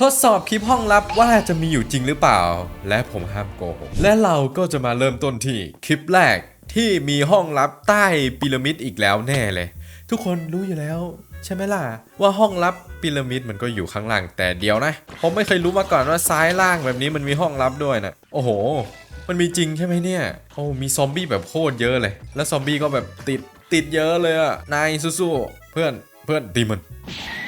ทดสอบคลิปห้องลับว่าจะมีอยู่จริงหรือเปล่า และผมห้ามโกหกและเราก็จะมาเริ่มต้นที่คลิปแรกที่มีห้องลับใต้พีระมิดอีกแล้วแน่เลย ทุกคนรู้อยู่แล้ว ใช่ไหมล่ะ ว่าห้องลับพีระมิดมันก็อยู่ข้างล่างแต่เดียวนะ ผมไม่เคยรู้มาก่อนว่าซ้ายล่างแบบนี้มันมีห้องลับด้วยนะโอ้โห มันมีจริงใช่ไหมเนี่ยโอ้มีซอมบี้แบบโคตรเยอะเลย แล้วซอมบี้ก็แบบติดติดเยอะเลยอะนายสู้ๆเพื่อนเพื่อนตีมัน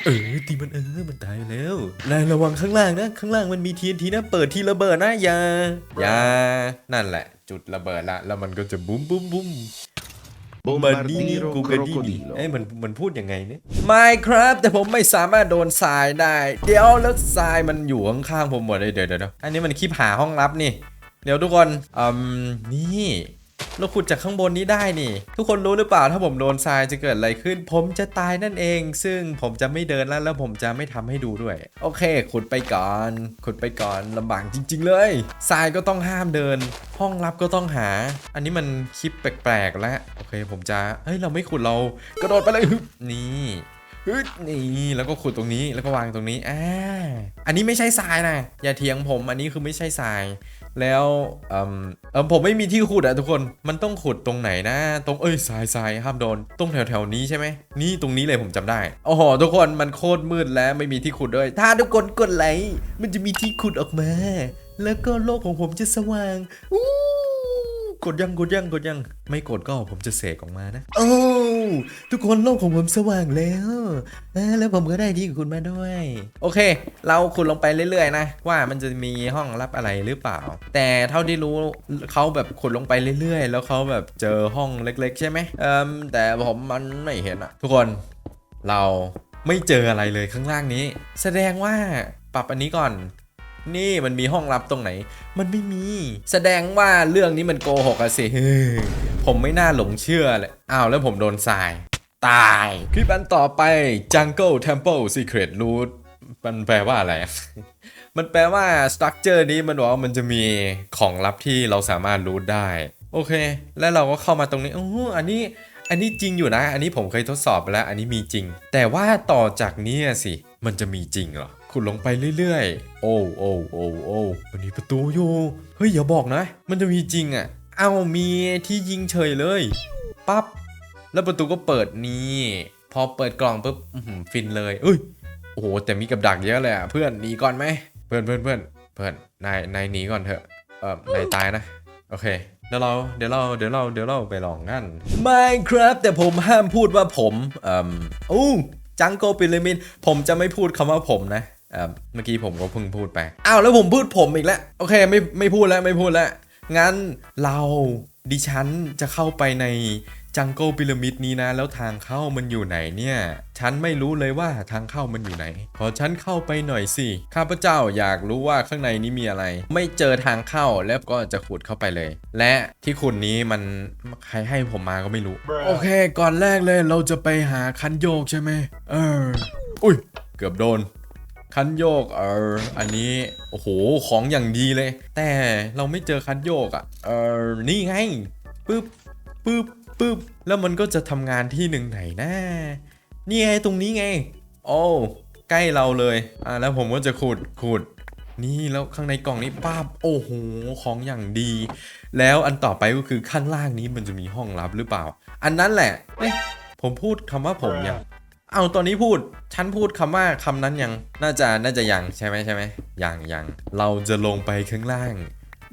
เออตีมันเออมันตายไปแล้วนายระวังข้างล่างนะ ข้างล่างมันมีทีนทีนะ เปิดทีระเบิดนะอย่าอย่านั่นแหละ จุดระเบิดละ แล้วมันก็จะบุ้มบุ้มบุ้มบันนี่ Bombardiro กูกระดิ่ง crocodilo เอ้ยมันมันพูดยังไงเนี่ยไม่ครับ แต่ผมไม่สามารถโดนทรายได้ เดี๋ยวแล้วทรายมันอยู่ข้างๆผมหมดเลยเดี๋ยวเดี๋ยวเดี๋ยวอันนี้มันคลิปหาห้องลับนี่ เดี๋ยวทุกคนอืมนี่ เราขุดจากข้างบนนี้ได้นี่ ทุกคนรู้หรือเปล่าถ้าผมโดนทรายจะเกิดอะไรขึ้น ผมจะตายนั่นเอง ซึ่งผมจะไม่เดินแล้วแล้วผมจะไม่ทำให้ดูด้วย โอเค ขุดไปก่อน ขุดไปก่อนลำบากจริง ๆ เลยทรายก็ต้องห้ามเดิน ห้องลับก็ต้องหา อันนี้มันคลิปแปลกๆแล้วโอเค ผมจะเฮ้ยเราไม่ขุดเรากระโดดไปเลยนี่ ฮึดนี่แล้วก็ขุดตรงนี้แล้วก็วางตรงนี้อ่าอันนี้ไม่ใช่ทรายนะอย่าเถียงผมอันนี้คือไม่ใช่ทราย แล้วเอมเอผมไม่มีที่ขุดอะทุกคนมันต้องขุดตรงไหนนะ ตรงเอ้ยทรายทรายห้ามโดนตรงแถวแถวๆนี้ใช่ไหมนี่ตรงนี้เลยผมจำได้โอ้โหทุกคนมันโคตรมืดแล้วไม่มีที่ขุดด้วย ถ้าทุกคนกดไลค์มันจะมีที่ขุดออกมา แล้วก็โลกของผมจะสว่างอู้กดยังกดยังกดยัง ไม่กดก็ผมจะเสกออกมานะโอ้ ทุกคนโลกของผมสว่างแล้วแล้วผมก็ได้ที่คุณมาด้วย โอเค เราขุดลงไปเรื่อยๆ นะ ว่ามันจะมีห้องลับอะไรหรือเปล่า แต่เท่าที่รู้เขาแบบขุดลงไปเรื่อยๆ แล้วเขาแบบเจอห้องเล็ก ๆ ใช่ไหมเอ่มแต่ผมมันไม่เห็นอะทุกคนเราไม่เจออะไรเลยข้างล่างนี้ แสดงว่าปรับอันนี้ก่อน นี่มันมีห้องลับตรงไหน มันไม่มี แสดงว่าเรื่องนี้มันโกหกอะสิเฮ้ยผมไม่น่าหลงเชื่อเลยอ้าวแล้วผมโดนทราย ตาย คลิปอันต่อไป Jungle Temple Secret Root มันแปลว่าอะไร มันแปลว่าสตรัคเจอร์นี้มันบอกว่ามันจะมีของลับที่เราสามารถรูทได้ โอเค แล้วเราก็เข้ามาตรงนี้อ้อันนี้ อันนี้จริงอยู่นะ อันนี้ผมเคยทดสอบไปแล้ว อันนี้มีจริง แต่ว่าต่อจากนี้สิ มันจะมีจริงเหรอขุดลงไปเรื่อยๆ โอ้โอ้โอ้โอ้มันมีประตูอยู่ เฮ้ยอย่าบอกนะ มันจะมีจริงอะ่ะ เอามีที่ยิงเฉยเลย ปั๊บ แล้วประตูก็เปิดนี่ พอเปิดกล่องปุ๊บฟินเลยเอ้ย โอ้โห แต่มีกับดักเยอะเลยอะ เพื่อนหนีก่อนไหม เพื่อนเพื่อนเพื่อนเพื่อน นาย นายหนีก่อนเถอะ เออนายตายนะ โอเคเดี๋ยวเราเดี๋ยวเราเดี๋ยวเราเดี๋ยวเราไปลองงั้นไม่ครับแต่ผมห้ามพูดว่าผม เอ่มอู้จังโกปิรามิดผมจะไม่พูดคำว่าผมนะ เมื่อกี้ผมก็เพิ่งพูดไป อ้าวแล้วผมพูดผมอีกแล้ว โอเคไม่ไม่พูดแล้วไม่พูดแล้ว งั้นเราดิฉันจะเข้าไปในจังโกปิรามิดนี้นะ แล้วทางเข้ามันอยู่ไหนเนี่ย ฉันไม่รู้เลยว่าทางเข้ามันอยู่ไหน ขอฉันเข้าไปหน่อยสิ ข้าพเจ้าอยากรู้ว่าข้างในนี้มีอะไร ไม่เจอทางเข้าแล้วก็จะขุดเข้าไปเลย และที่ขุดนี้มันใครให้ผมมาก็ไม่รู้ โอเค ก่อนแรกเลยเราจะไปหาคันโยกใช่ไหมเออ อุ้ย เกือบโดน คันโยกเอออันนี้โอ้โหของอย่างดีเลย แต่เราไม่เจอคันโยกอะ่ะเออนี่ไงปึ๊บปึ๊บปึ๊บแล้วมันก็จะทำงานที่หนึ่งไหนนะนี่ไงตรงนี้ไง โอ้ใกล้เราเลยอ่าแล้วผมก็จะขุดขุดนี่แล้วข้างในกล่องนี้ป้าบโอ้โหของอย่างดี แล้วอันต่อไปก็คือข้างล่างนี้มันจะมีห้องลับหรือเปล่า อันนั้นแหละเอ๊ะผมพูดคำว่าผมยัง เอาตอนนี้พูด ฉันพูดคำว่าคำนั้นยัง น่าจะน่าจะยังใช่ไหมใช่ไหมยังยังเราจะลงไปข้างล่าง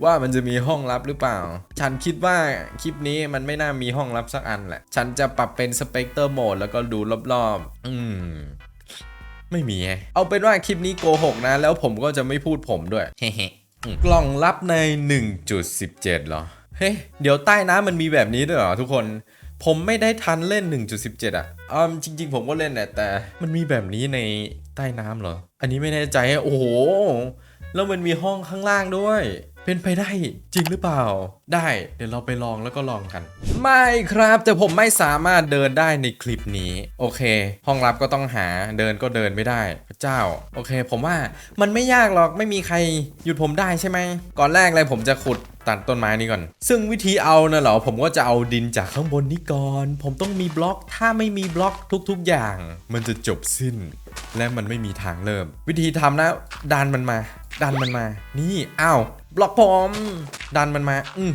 ว่ามันจะมีห้องลับหรือเปล่า ฉันคิดว่าคลิปนี้มันไม่น่ามีห้องลับสักอันแหละ ฉันจะปรับเป็นสเปกเตอร์โหมดแล้วก็ดูรอบๆ อืมไม่มี เอาเป็นว่าคลิปนี้โกหกนะ แล้วผมก็จะไม่พูดผมด้วย เฮ้กล่องลับใน 1.17เหรอ เฮ้ยเดี๋ยวใต้น้ำมันมีแบบนี้ด้วยเหรอทุกคน ผมไม่ได้ทันเล่น 1.17 อะอืมจริง ๆ ผมก็เล่นแหละแต่มันมีแบบนี้ในใต้น้ำเหรอ อันนี้ไม่แน่ใจ โอ้โห แล้วมันมีห้องข้างล่างด้วย เป็นไปได้จริงหรือเปล่า ได้เดี๋ยวเราไปลองแล้วก็ลองกัน ไม่ครับแต่ผมไม่สามารถเดินได้ในคลิปนี้ โอเค ห้องลับก็ต้องหาเดินก็เดินไม่ได้ เจ้า โอเค ผมว่ามันไม่ยากหรอกไม่มีใครหยุดผมได้ใช่ไหมก่อนแรกเลยผมจะขุดตัดต้นไม้นี้ก่อน ซึ่งวิธีเอานะเหรอ ผมก็จะเอาดินจากข้างบนนี้ก่อน ผมต้องมีบล็อก ถ้าไม่มีบล็อกทุกๆอย่าง มันจะจบสิ้น และมันไม่มีทางเริ่ม วิธีทำนะ ดันมันมา ดันมันมา นี่อ้าวบล็อกผมดันมันมา อืม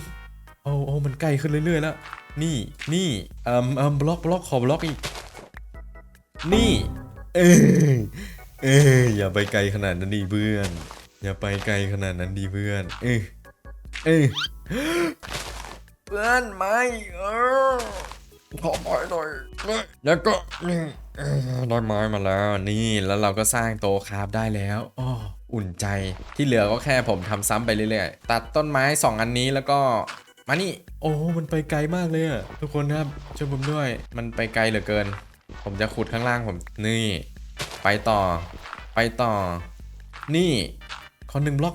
โอ้โอ้มันใกล้ขึ้นเรื่อยๆแล้ว นี่ นี่เอ่มเอ่มบล็อกบล็อกขอบล็อกอีก นี่ เอ้ เอ้ยอย่าไปไกลขนาดนั้นดิเพื่อน อย่าไปไกลขนาดนั้นดิเพื่อน เอ้ยเอ้ยเพื่อนไม่เออขอไม้หน่อยแล้วก็นี่เออได้ไม้มาแล้ว นี่แล้วเราก็สร้างโต๊ะคราฟได้แล้วอ้ออุ่นใจที่เหลือก็แค่ผมทำซ้ำไปเรื่อยๆ ตัดต้นไม้สองอันนี้แล้วก็มานี่ โอ้มันไปไกลมากเลยอะทุกคนครับช่วยผมด้วย มันไปไกลเหลือเกิน ผมจะขุดข้างล่างผมนี่ ไปต่อ ไปต่อ นี่ขอหนึ่งบล็อก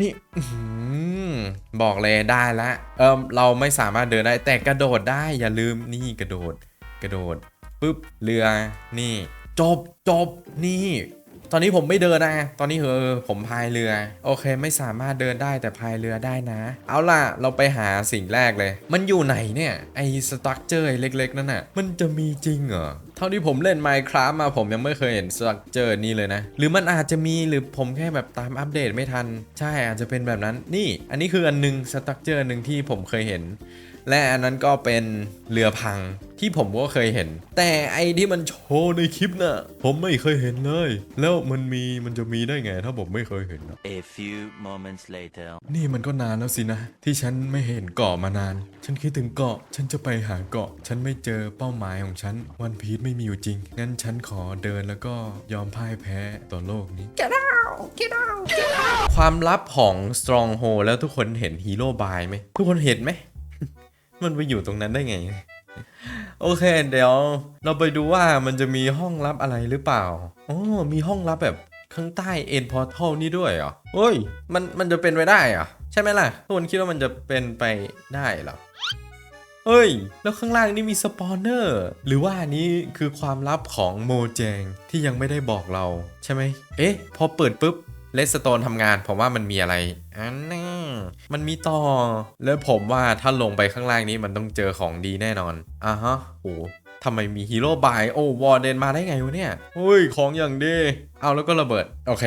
นี่บอกเลยได้ละเออเราไม่สามารถเดินได้แต่กระโดดได้อย่าลืมนี่กระโดด กระโดดปุ๊บเรือนี่ จบจบนี่ ตอนนี้ผมไม่เดินนะ ตอนนี้เออผมพายเรือ โอเค ไม่สามารถเดินได้แต่พายเรือได้นะ เอาล่ะ เราไปหาสิ่งแรกเลย มันอยู่ไหนเนี่ย ไอ้สตั๊กเจอร์เล็กๆ นั่นน่ะ มันจะมีจริงเหรอเท่าที่ผมเล่น Minecraft มาผมยังไม่เคยเห็นสตรัคเจอร์นี้เลยนะ หรือมันอาจจะมีหรือผมแค่แบบตามอัปเดตไม่ทัน ใช่อาจจะเป็นแบบนั้นนี่ อันนี้คืออันหนึงสตรัคเจอร์หนึ่งที่ผมเคยเห็น และอันนั้นก็เป็นเรือพังที่ผมก็เคยเห็น แต่ไอที่มันโชว์ในคลิปน่ะผมไม่เคยเห็นเลย แล้วมันมีมันจะมีได้ไงถ้าผมไม่เคยเห็นนะ A few moments later. นี่มันก็นานแล้วสินะ ที่ฉันไม่เห็นเกาะมานาน ฉันคิดถึงเกาะ ฉันจะไปหาเกาะ ฉันไม่เจอเป้าหมายของฉันวันพีชไม่มีอยู่จริง งั้นฉันขอเดินแล้วก็ยอมพ่ายแพ้ต่อโลกนี้ Get out Get out Get out ความลับของ Stronghold แล้วทุกคนเห็นฮีโร่บายไหม ทุกคนเห็นไหม มันไปอยู่ตรงนั้นได้ไง โอเค เดี๋ยว เราไปดูว่ามันจะมีห้องลับอะไรหรือเปล่าอ๋อมีห้องลับแบบข้างใต้เอ็นพอร์ทัลนี่ด้วยเหรอเฮ้ย มันมันจะเป็นไปได้เหรอใช่ไหมล่ะทุกคนคิดว่ามันจะเป็นไปได้เหรอ เฮ้ย แล้วข้างล่างนี่มีสปอนเนอร์ หรือว่าอันนี้คือความลับของโมแจงที่ยังไม่ได้บอกเราใช่ไหม เอ๊ะ พอเปิดปุ๊บเลสโตนทำงาน ผมว่ามันมีอะไรอันน่ามันมีต่อ แล้วผมว่าถ้าลงไปข้างล่างนี้มันต้องเจอของดีแน่นอนอะฮะโอ้ทำไมมีฮีโร่บาย โอ้วอร์เดนมาได้ไงวะเนี่ยเฮ้ย ของอย่างดี เอาแล้วก็ระเบิด โอเค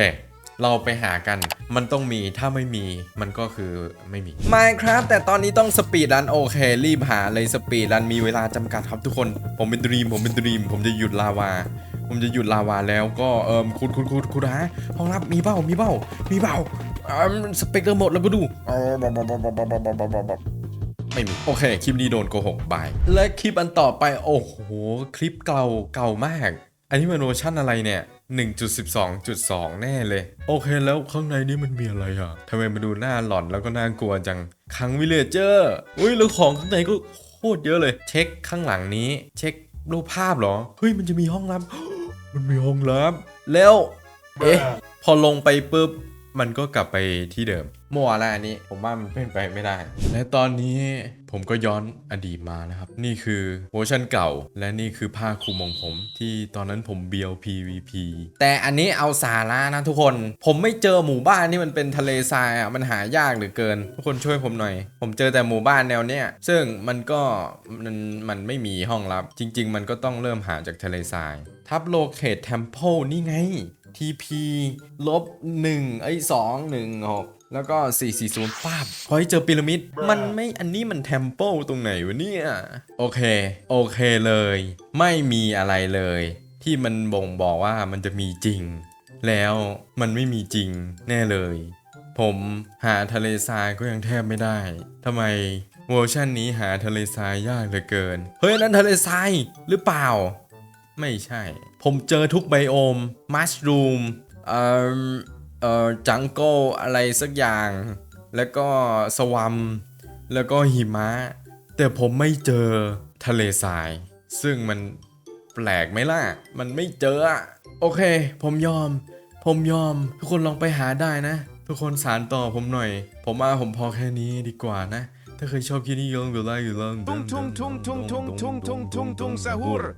เราไปหากัน มันต้องมีถ้าไม่มีมันก็คือไม่มี Minecraft แต่ตอนนี้ต้องสปีดรันโอเค รีบหาเลยสปีดรันมีเวลาจำกัดครับทุกคน ผมเป็นดรีมผมเป็นดรีม ผมจะหยุดลาวา ผมจะหยุดลาวาแล้วก็เอิมคุณคุณคุณคุณฮะห้องรับมีเบ้ามีเบ้ามีเบ้าเอิมสเปกเตอร์หมดแล้วก็ดูไม่มี โอเค คลิปนี้โดนโกหกบาย และคลิปอันต่อไป โอ้โห คลิปเก่าเก่ามาก อันนี้มันเวอร์ชั่นอะไรเนี่ย 1.12.2 แน่เลย โอเคแล้วข้างในนี้มันมีอะไรอะทำไมมันดูน่าหลอนแล้วก็น่ากลัวจังคังวิลเลเจอร์อุ้ยแล้วของข้างในก็โคตรเยอะเลย เช็คข้างหลังนี้ เช็ครูปภาพเหรอ เฮ้ยมันจะมีห้องลับ มันมีห้องลับ แล้ว เอ๊ะ พอลงไปปุ๊บ มันก็กลับไปที่เดิมมั่วแล้วอันนี้ ผมว่ามันเป็นไปไม่ได้ และตอนนี้ผมก็ย้อนอดีตมานะครับ นี่คือเวอร์ชันเก่า และนี่คือผ้าคลุมของผม ที่ตอนนั้นผมเบียว PVP แต่อันนี้เอาสาระนะทุกคน ผมไม่เจอหมู่บ้านที่มันเป็นทะเลทรายอะมันหายากเหลือเกิน ทุกคนช่วยผมหน่อย ผมเจอแต่หมู่บ้านแนวเนี้ยซึ่งมันก็มันมันไม่มีห้องลับ จริง ๆ มันก็ต้องเริ่มหาจากทะเลทรายทับโลเคทเทมเพลนี่ไง TP ลบ1ไอ้2 1 6 แล้วก็ 440ป้าบพอให้เจอพีระมิด มันไม่อันนี้มันเทมเ l ลตรงไหนวะเนี่ย โอเค โอเคเลย ไม่มีอะไรเลย ที่มันบ่งบอกว่ามันจะมีจริง แล้วมันไม่มีจริงแน่เลย ผมหาทะเลทรายก็ยังแทบไม่ได้ทำไมเวอร์ชันนี้หาทะเลทรายยากเหลือเกิน เฮ้ยนั่นทะเลทรายหรือเปล่า ไม่ใช่ ผมเจอทุกไบโอม มัชรูม เอ่อ เอ่อ จังโกอะไรสักอย่าง แล้วก็สวัม แล้วก็หิมะ แต่ผมไม่เจอทะเลทราย ซึ่งมันแปลกไหมล่ะ มันไม่เจอ โอเค ผมยอม ผมยอม ทุกคนลองไปหาได้นะ ทุกคนสารต่อผมหน่อย ผมมาผมพอแค่นี้ดีกว่านะถ้าเคยชอบคลิปนี้อย่าลืมกดไลค์อย่าลืม Tung tung tung tung tung tung tung tung tung sahur.